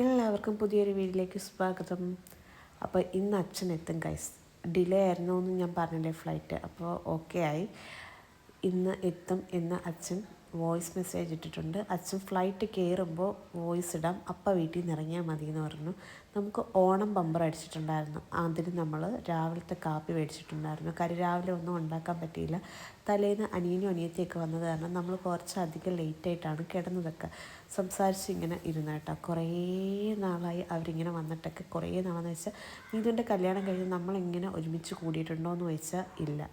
എല്ലാവർക്കും പുതിയൊരു വീട്ടിലേക്ക് സ്വാഗതം. അപ്പോൾ ഇന്ന് അച്ഛൻ എത്തും ഗൈസ് ഡിലേ ആയിരുന്നു എന്ന് ഞാൻ പറഞ്ഞില്ലേ ഫ്ലൈറ്റ് അപ്പോൾ ഓക്കെ ആയി. ഇന്ന് എത്തും എന്ന് അച്ഛൻ വോയിസ് മെസ്സേജ് ഇട്ടിട്ടുണ്ട്. അച്ഛൻ ഫ്ലൈറ്റ് കയറുമ്പോൾ വോയിസ് ഇടാം. അപ്പം വീട്ടിൽ നിന്ന് ഇറങ്ങിയാൽ മതി എന്ന് പറഞ്ഞു. നമുക്ക് ഓണം ബമ്പർ അടിച്ചിട്ടുണ്ടായിരുന്നു. അതിന് നമ്മൾ രാവിലത്തെ കാപ്പി മേടിച്ചിട്ടുണ്ടായിരുന്നു. കാര്യം രാവിലെ ഒന്നും ഉണ്ടാക്കാൻ പറ്റിയില്ല. തലേന്ന് അനിയനും അനിയത്തിയൊക്കെ വന്നത് കാരണം നമ്മൾ കുറച്ചധികം ലേറ്റായിട്ടാണ് കിടന്നതൊക്കെ സംസാരിച്ച് ഇങ്ങനെ ഇരുന്ന കേട്ടോ. കുറേ നാളായി അവരിങ്ങനെ വന്നിട്ടൊക്കെ. കുറേ നാളെന്ന് വെച്ചാൽ നീതുവിന്റെ കല്യാണം കഴിഞ്ഞ് നമ്മളിങ്ങനെ ഒരുമിച്ച് കൂടിയിട്ടുണ്ടോ എന്ന് ചോദിച്ചാൽ ഇല്ല.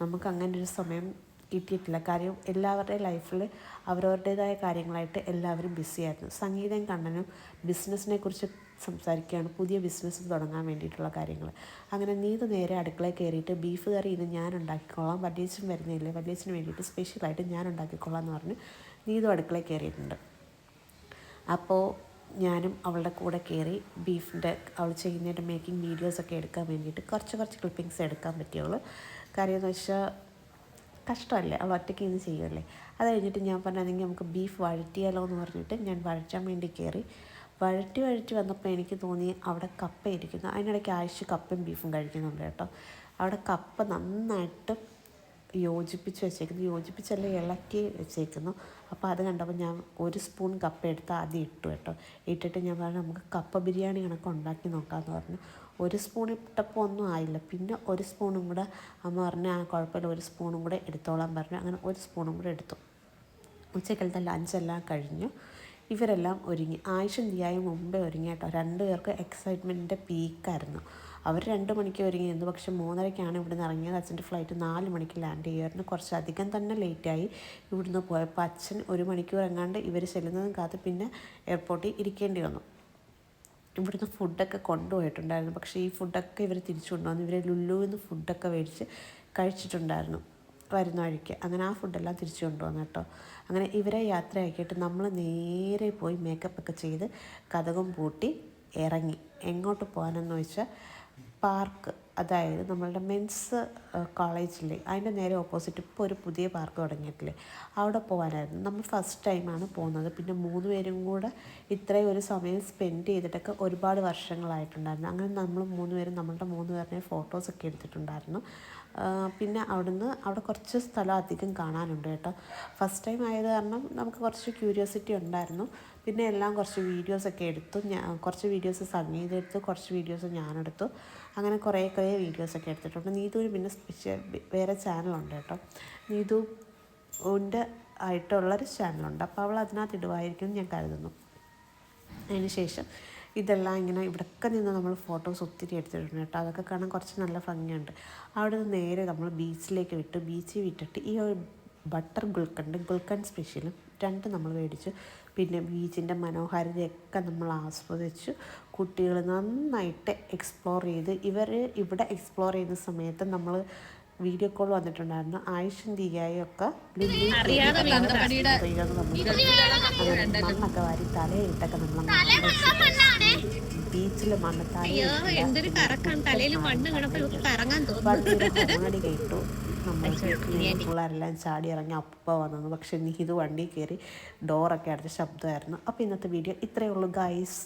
നമുക്ക് അങ്ങനെ ഒരു സമയം കിട്ടിയിട്ടില്ല. കാര്യം എല്ലാവരുടെയും ലൈഫിൽ അവരവരുടേതായ കാര്യങ്ങളായിട്ട് എല്ലാവരും ബിസിയായിരുന്നു സംഗീതം കണ്ണനും ബിസിനസ്സിനെ കുറിച്ച് സംസാരിക്കുകയാണ്. പുതിയ ബിസിനസ് തുടങ്ങാൻ വേണ്ടിയിട്ടുള്ള കാര്യങ്ങൾ അങ്ങനെ നീത് നേരെ അടുക്കളയിൽ കയറിയിട്ട് ബീഫ് കറി ഇന്ന് ഞാൻ ഉണ്ടാക്കിക്കോളാം. വല്യച്ഛൻ വരുന്നില്ലേ? വല്യച്ഛന് വേണ്ടിയിട്ട് സ്പെഷ്യലായിട്ട് ഞാൻ ഉണ്ടാക്കിക്കോളാം എന്ന് പറഞ്ഞ് നീതും അടുക്കളയിൽ കയറിയിട്ടുണ്ട്. അപ്പോൾ ഞാനും അവളുടെ കൂടെ കയറി ബീഫിന്റെ അവൾ ചെയ്യുന്നതിന്റെ മേക്കിംഗ് വീഡിയോസൊക്കെ എടുക്കാൻ വേണ്ടിയിട്ട് കുറച്ച് കുറച്ച് ക്ലിപ്പിങ്സ് എടുക്കാൻ പറ്റിയുള്ളൂ. കാര്യം എന്ന് വെച്ചാൽ കഷ്ടമല്ലേ? അവൾ ഒറ്റയ്ക്ക് ഇത് ചെയ്യുമല്ലേ അത് കഴിഞ്ഞിട്ട് ഞാൻ പറഞ്ഞതെങ്കിൽ നമുക്ക് ബീഫ് വഴറ്റിയാലോ എന്ന് പറഞ്ഞിട്ട് ഞാൻ വഴറ്റാൻ വേണ്ടി കയറി. വഴറ്റി വഴറ്റി വന്നപ്പോൾ എനിക്ക് തോന്നി അവിടെ കപ്പ ഇരിക്കുന്നു. അതിനിടയ്ക്ക് ആഴ്ച കപ്പയും ബീഫും കഴിക്കുന്നുണ്ട് കേട്ടോ. അവിടെ കപ്പ നന്നായിട്ട് യോജിപ്പിച്ച് വെച്ചേക്കുന്നു. യോജിപ്പിച്ചല്ല ഇളക്കി വെച്ചേക്കുന്നു. അപ്പോൾ അത് കണ്ടപ്പോൾ ഞാൻ ഒരു സ്പൂൺ കപ്പ എടുത്ത് ആദ്യം ഇട്ടു കേട്ടോ. ഇട്ടിട്ട് ഞാൻ പറഞ്ഞു നമുക്ക് കപ്പ ബിരിയാണി കണക്ക് ഉണ്ടാക്കി നോക്കാമെന്ന് പറഞ്ഞു. ഒരു സ്പൂൺ ഇട്ടപ്പോൾ ഒന്നും ആയില്ല. പിന്നെ ഒരു സ്പൂണും കൂടെ അമ്മ പറഞ്ഞു ആ കുഴപ്പമില്ല. ഒരു സ്പൂണും കൂടെ എടുത്തോളാൻ പറഞ്ഞു. അങ്ങനെ ഒരു സ്പൂണും കൂടെ എടുത്തു. ഉച്ചക്കലത്തെ ലഞ്ചെല്ലാം കഴിഞ്ഞു. ഇവരെല്ലാം ഒരുങ്ങി. ആയുഷും ദിയായും മുമ്പേ ഒരുങ്ങി കേട്ടോ. രണ്ടു പേർക്ക് എക്സൈറ്റ്മെന്റിന്റെ പീക്കായിരുന്നു അവർ രണ്ട് മണിക്ക് ഒരുങ്ങി എന്ന് പക്ഷെ മൂന്നരയ്ക്കാണ് ഇവിടുന്ന് ഇറങ്ങിയത്. അച്ഛന്റെ ഫ്ലൈറ്റ് നാല് മണിക്ക് ലാൻഡ് ചെയ്യുമായിരുന്നു കുറച്ചധികം തന്നെ ലേറ്റായി ഇവിടുന്ന് പോയപ്പോൾ അച്ഛൻ ഒരു മണിക്കൂർ എങ്ങാണ്ട് ഇവർ ചെല്ലുന്നതും കാത്ത് പിന്നെ എയർപോർട്ടിൽ ഇരിക്കേണ്ടി വന്നു. ഇവിടുന്ന് ഫുഡൊക്കെ കൊണ്ടുപോയിട്ടുണ്ടായിരുന്നു. പക്ഷേ ഈ ഫുഡൊക്കെ ഇവർ തിരിച്ചു കൊണ്ടുവന്നു. ഇവർ ലുല്ലുവിന്ന് ഫുഡൊക്കെ മേടിച്ച് കഴിച്ചിട്ടുണ്ടായിരുന്നു വരുന്ന വഴിക്ക്. അങ്ങനെ ആ ഫുഡെല്ലാം തിരിച്ചു കൊണ്ടുവന്നു കേട്ടോ. അങ്ങനെ ഇവരെ യാത്രയാക്കിയിട്ട് നമ്മൾ നേരെ പോയി മേക്കപ്പൊക്കെ ചെയ്ത് കഥകം പൂട്ടി ഇറങ്ങി. എങ്ങോട്ട് പോകാനെന്ന് വെച്ചാൽ പാർക്ക്. അതായത് നമ്മളുടെ മെൻസ് കോളേജിലെ അതിന്റെ നേരെ ഓപ്പോസിറ്റ് ഇപ്പോൾ ഒരു പുതിയ പാർക്ക് തുടങ്ങിയിട്ടില്ലേ? അവിടെ പോകാനായിരുന്നു. നമ്മൾ ഫസ്റ്റ് ടൈമാണ് പോകുന്നത്. പിന്നെ മൂന്ന് പേരും കൂടെ ഇത്രയും ഒരു സമയം സ്പെൻഡ് ചെയ്തിട്ടൊക്കെ ഒരുപാട് വർഷങ്ങളായിട്ടുണ്ടായിരുന്നു. അങ്ങനെ നമ്മൾ മൂന്ന് പേരും നമ്മളുടെ മൂന്ന് പേരുടെ ഫോട്ടോസൊക്കെ എടുത്തിട്ടുണ്ടായിരുന്നു. പിന്നെ അവിടുന്ന് അവിടെ കുറച്ച് സ്ഥലം അധികം കാണാനുണ്ട് കേട്ടോ. ഫസ്റ്റ് ടൈം ആയത് കാരണം നമുക്ക് കുറച്ച് ക്യൂരിയോസിറ്റി ഉണ്ടായിരുന്നു. പിന്നെ എല്ലാം കുറച്ച് വീഡിയോസൊക്കെ എടുത്തു. ഞാൻ കുറച്ച് വീഡിയോസ് സംഗീതം എടുത്തു കുറച്ച് വീഡിയോസ് ഞാനെടുത്തു. അങ്ങനെ കുറേ കുറേ വീഡിയോസൊക്കെ എടുത്തിട്ടുണ്ട്. നീതുവിന് പിന്നെ സ്പെഷ്യൽ വേറെ ചാനലുണ്ട് കേട്ടോ. നീതു ഉണ്ട് ആയിട്ടുള്ളൊരു ചാനലുണ്ട്. അപ്പോൾ അവൾ അതിനകത്ത് ഇടുവായിരിക്കും ഞാൻ കരുതുന്നു. അതിന് ശേഷം ഇതെല്ലാം ഇങ്ങനെ ഇവിടെയൊക്കെ നിന്ന് നമ്മൾ ഫോട്ടോസ് ഒത്തിരി എടുത്തിട്ടുണ്ട് കേട്ടോ. അതൊക്കെ കാണാൻ കുറച്ച് നല്ല ഭംഗിയുണ്ട്. അവിടെ നിന്ന് നേരെ നമ്മൾ ബീച്ചിലേക്ക് വിട്ട് ബീച്ചിൽ വിട്ടിട്ട് ഈ ബട്ടർ ഗുൽക്കണ്ട് ഗുൽക്കൺ സ്പെഷ്യലും രണ്ട് നമ്മൾ മേടിച്ചു. പിന്നെ ബീച്ചിന്റെ മനോഹാരിതയൊക്കെ നമ്മൾ ആസ്വദിച്ചു. കുട്ടികൾ നന്നായിട്ട് എക്സ്പ്ലോർ ചെയ്ത് ഇവർ ഇവിടെ എക്സ്പ്ലോർ ചെയ്യുന്ന സമയത്ത് നമ്മൾ വീഡിയോ കോൾ വന്നിട്ടുണ്ടായിരുന്നു. ആയുഷും ദിയായൊക്കെ മണ്ണൊക്കെ വാരി തലയിട്ടൊക്കെ നമ്മൾ ബീച്ചിൽ മണ്ണ് തലടി കേട്ടു. നമ്മൾ പിള്ളേരെല്ലാം ചാടി ഇറങ്ങി അപ്പ വന്നത് പക്ഷേ നീ ഇത് വണ്ടി കയറി ഡോറൊക്കെ അടച്ച ശബ്ദമായിരുന്നു. അപ്പോൾ ഇന്നത്തെ വീഡിയോ ഇത്രയേ ഉള്ളൂ ഗൈസ്